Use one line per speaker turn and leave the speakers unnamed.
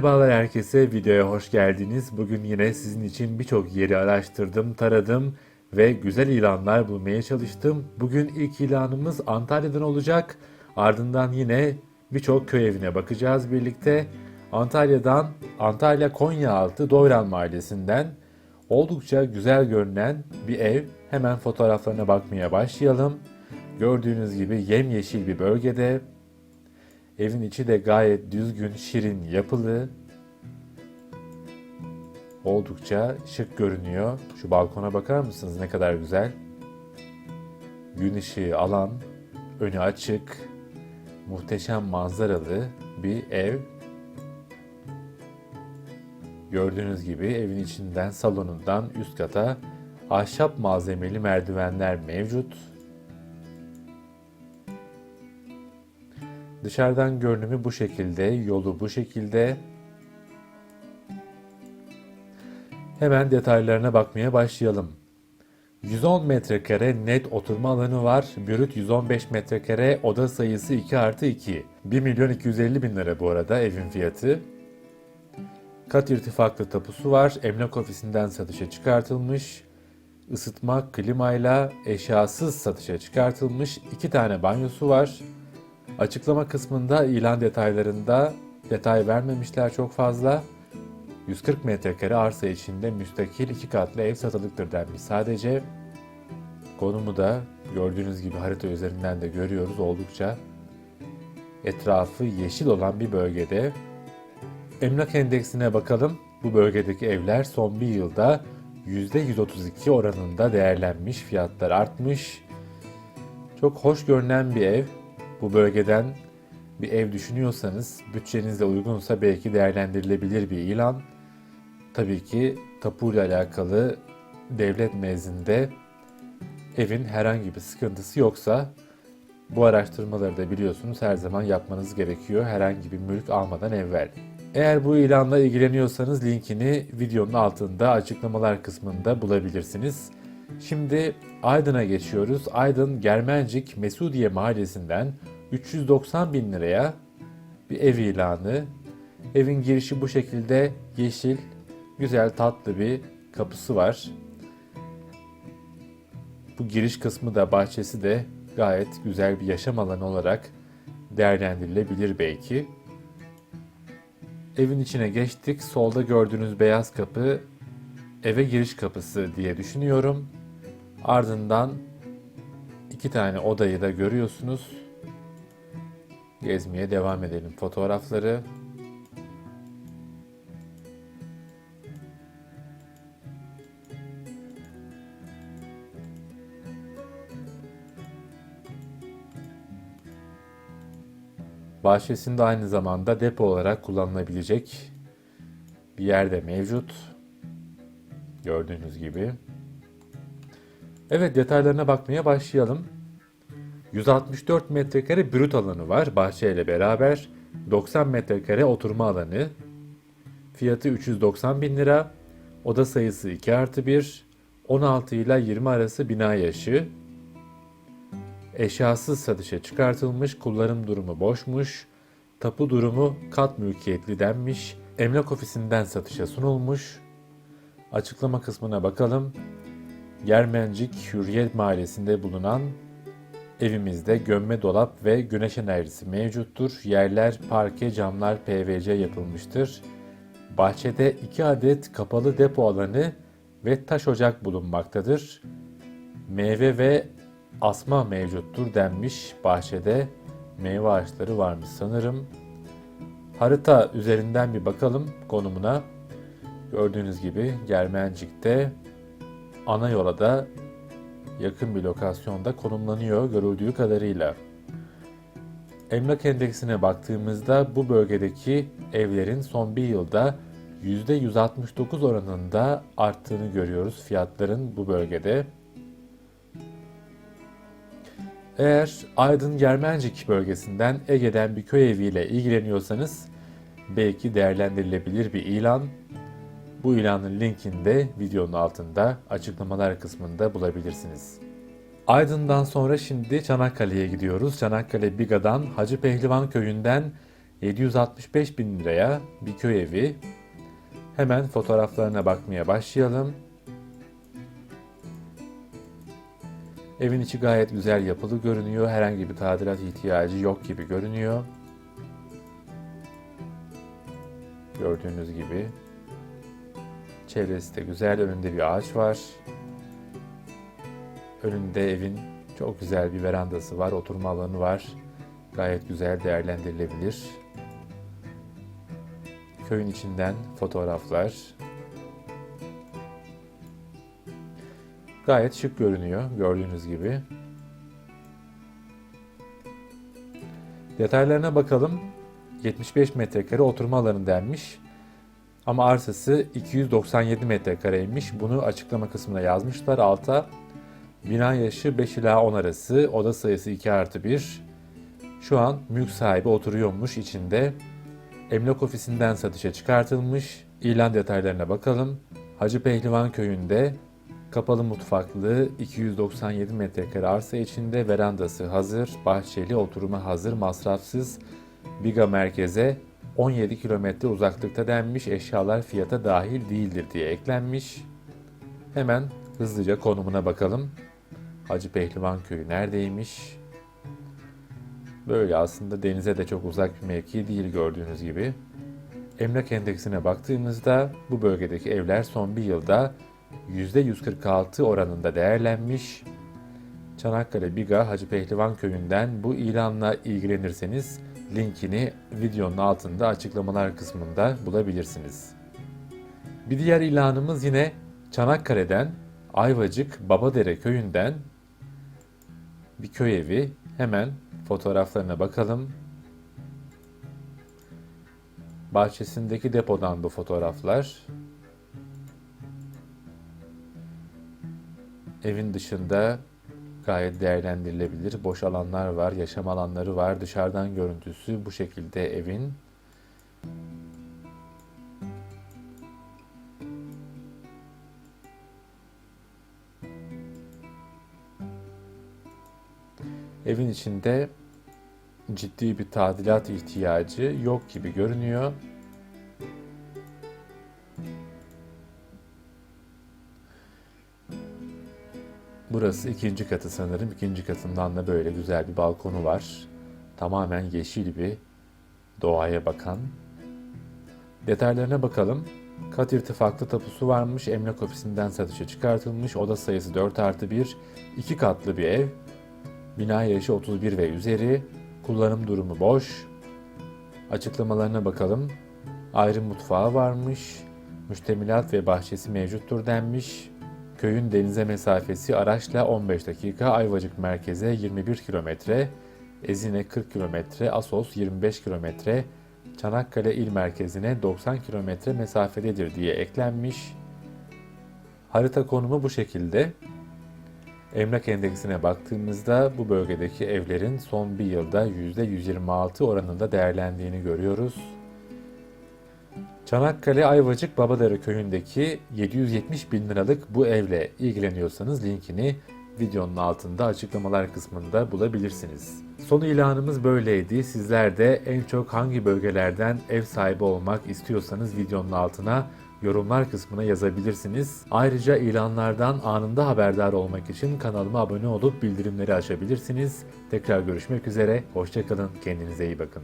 Merhabalar herkese, videoya hoş geldiniz. Bugün yine sizin için birçok yeri araştırdım, taradım ve güzel ilanlar bulmaya çalıştım. Bugün ilk ilanımız Antalya'dan olacak. Ardından yine birçok köy evine bakacağız birlikte. Antalya'dan, Antalya Konyaaltı Doyran Mahallesi'nden oldukça güzel görünen bir ev. Hemen fotoğraflarına bakmaya başlayalım. Gördüğünüz gibi yemyeşil bir bölgede Evin içi de gayet düzgün, şirin, yapılı. Oldukça şık görünüyor. Şu balkona bakar mısınız ne kadar güzel. Gün ışığı alan, önü açık, muhteşem manzaralı bir ev. Gördüğünüz gibi evin içinden salonundan üst kata ahşap malzemeli merdivenler mevcut. Dışarıdan görünümü bu şekilde, yolu bu şekilde. Hemen detaylarına bakmaya başlayalım. 110 metrekare net oturma alanı var. Brüt 115 metrekare, oda sayısı 2 artı 2. 1 milyon 250 bin lira bu arada evin fiyatı. Kat irtifaklı tapusu var. Emlak ofisinden satışa çıkartılmış. Isıtma, klimayla eşyasız satışa çıkartılmış. 2 tane banyosu var. Açıklama kısmında ilan detaylarında detay vermemişler çok fazla. 140 metrekare arsa içinde müstakil iki katlı ev satılıktır denmiş. Sadece konumu da gördüğünüz gibi harita üzerinden de görüyoruz oldukça etrafı yeşil olan bir bölgede. Emlak endeksine bakalım. Bu bölgedeki evler son bir yılda %132 oranında değerlenmiş, fiyatlar artmış. Çok hoş görünen bir ev bu bölgeden bir ev düşünüyorsanız, bütçenizle uygunsa belki değerlendirilebilir bir ilan. Tabii ki tapuyla alakalı devlet nezdinde evin herhangi bir sıkıntısı yoksa bu araştırmaları da biliyorsunuz her zaman yapmanız gerekiyor herhangi bir mülk almadan evvel. Eğer bu ilanla ilgileniyorsanız linkini videonun altında açıklamalar kısmında bulabilirsiniz. Şimdi Aydın'a geçiyoruz. Aydın Germencik Mesudiye Mahallesi'nden 390 bin liraya bir ev ilanı. Evin girişi bu şekilde yeşil, güzel tatlı bir kapısı var. Bu giriş kısmı da bahçesi de gayet güzel bir yaşam alanı olarak değerlendirilebilir belki. Evin içine geçtik. Solda gördüğünüz beyaz kapı eve giriş kapısı diye düşünüyorum. Ardından iki tane odayı da görüyorsunuz. Gezmeye devam edelim fotoğrafları. Bahçesinde aynı zamanda depo olarak kullanılabilecek bir yerde mevcut. Gördüğünüz gibi. Evet detaylarına bakmaya başlayalım. 164 metrekare brüt alanı var bahçeyle beraber. 90 metrekare oturma alanı. Fiyatı 390 bin lira. Oda sayısı 2 artı 1. 16 ile 20 arası bina yaşı. Eşyasız satışa çıkartılmış, kullanım durumu boşmuş. Tapu durumu kat mülkiyetli denmiş. Emlak ofisinden satışa sunulmuş. Açıklama kısmına bakalım. Germencik Hürriyet Mahallesi'nde bulunan evimizde gömme dolap ve güneş enerjisi mevcuttur. Yerler parke, camlar PVC yapılmıştır. Bahçede 2 adet kapalı depo alanı ve taş ocak bulunmaktadır. Meyve ve asma mevcuttur denmiş bahçede. Meyve ağaçları varmış sanırım. Harita üzerinden bir bakalım konumuna. Gördüğünüz gibi Germencik'te ana yola da yakın bir lokasyonda konumlanıyor görüldüğü kadarıyla. Emlak endeksine baktığımızda bu bölgedeki evlerin son bir yılda %169 oranında arttığını görüyoruz fiyatların bu bölgede. Eğer Aydın Germencik bölgesinden Ege'den bir köy eviyle ilgileniyorsanız belki değerlendirilebilir bir ilan. Bu ilanın linkini de videonun altında açıklamalar kısmında bulabilirsiniz. Aydın'dan sonra şimdi Çanakkale'ye gidiyoruz. Çanakkale Biga'dan Hacı Pehlivan köyünden 765 bin liraya bir köy evi. Hemen fotoğraflarına bakmaya başlayalım. Evin içi gayet güzel yapılı görünüyor. Herhangi bir tadilat ihtiyacı yok gibi görünüyor. Gördüğünüz gibi. Çevresi de güzel. Önünde bir ağaç var. Önünde evin çok güzel bir verandası var. Oturma alanı var. Gayet güzel değerlendirilebilir. Köyün içinden fotoğraflar. Gayet şık görünüyor gördüğünüz gibi. Detaylarına bakalım. 75 metrekare oturma alanı denmiş. Ama arsası 297 metrekareymiş. Bunu açıklama kısmına yazmışlar. Alta bina yaşı 5 ila 10 arası, oda sayısı 2 artı 1. Şu an mülk sahibi oturuyormuş içinde. Emlak ofisinden satışa çıkartılmış. İlan detaylarına bakalım. Hacı Pehlivan köyünde kapalı mutfaklı 297 metrekare arsa içinde verandası hazır, bahçeli oturuma hazır, masrafsız Biga merkeze 17 kilometre uzaklıkta denmiş eşyalar fiyata dahil değildir diye eklenmiş. Hemen hızlıca konumuna bakalım. Hacı Pehlivan köyü neredeymiş? Böyle aslında denize de çok uzak bir mevki değil gördüğünüz gibi. Emlak endeksine baktığımızda bu bölgedeki evler son bir yılda %146 oranında değerlenmiş. Çanakkale Biga Hacı Pehlivan köyünden bu ilanla ilgilenirseniz linkini videonun altında açıklamalar kısmında bulabilirsiniz. Bir diğer ilanımız yine Çanakkale'den Ayvacık Babadere köyünden bir köy evi. Hemen fotoğraflarına bakalım. Bahçesindeki depodan bu fotoğraflar. Evin dışında gayet değerlendirilebilir. Boş alanlar var, yaşam alanları var. Dışarıdan görüntüsü bu şekilde evin. Evin içinde ciddi bir tadilat ihtiyacı yok gibi görünüyor. Burası ikinci katı sanırım. İkinci katından da böyle güzel bir balkonu var. Tamamen yeşil bir doğaya bakan. Detaylarına bakalım. Kat irtifaklı tapusu varmış. Emlak ofisinden satışa çıkartılmış. Oda sayısı 4 artı 1. 2 katlı bir ev. Bina yaşı 31 ve üzeri. Kullanım durumu boş. Açıklamalarına bakalım. Ayrı mutfağı varmış. Müştemilat ve bahçesi mevcuttur denmiş. Köyün denize mesafesi araçla 15 dakika, Ayvacık merkeze 21 kilometre, Ezine 40 kilometre, Asos 25 kilometre, Çanakkale il merkezine 90 kilometre mesafededir diye eklenmiş. Harita konumu bu şekilde. Emlak endeksine baktığımızda bu bölgedeki evlerin son bir yılda %126 oranında değerlendiğini görüyoruz. Çanakkale Ayvacık Babadere köyündeki 770 bin liralık bu evle ilgileniyorsanız linkini videonun altında açıklamalar kısmında bulabilirsiniz. Son ilanımız böyleydi. Sizler de en çok hangi bölgelerden ev sahibi olmak istiyorsanız videonun altına yorumlar kısmına yazabilirsiniz. Ayrıca ilanlardan anında haberdar olmak için kanalıma abone olup bildirimleri açabilirsiniz. Tekrar görüşmek üzere, hoşçakalın, kendinize iyi bakın.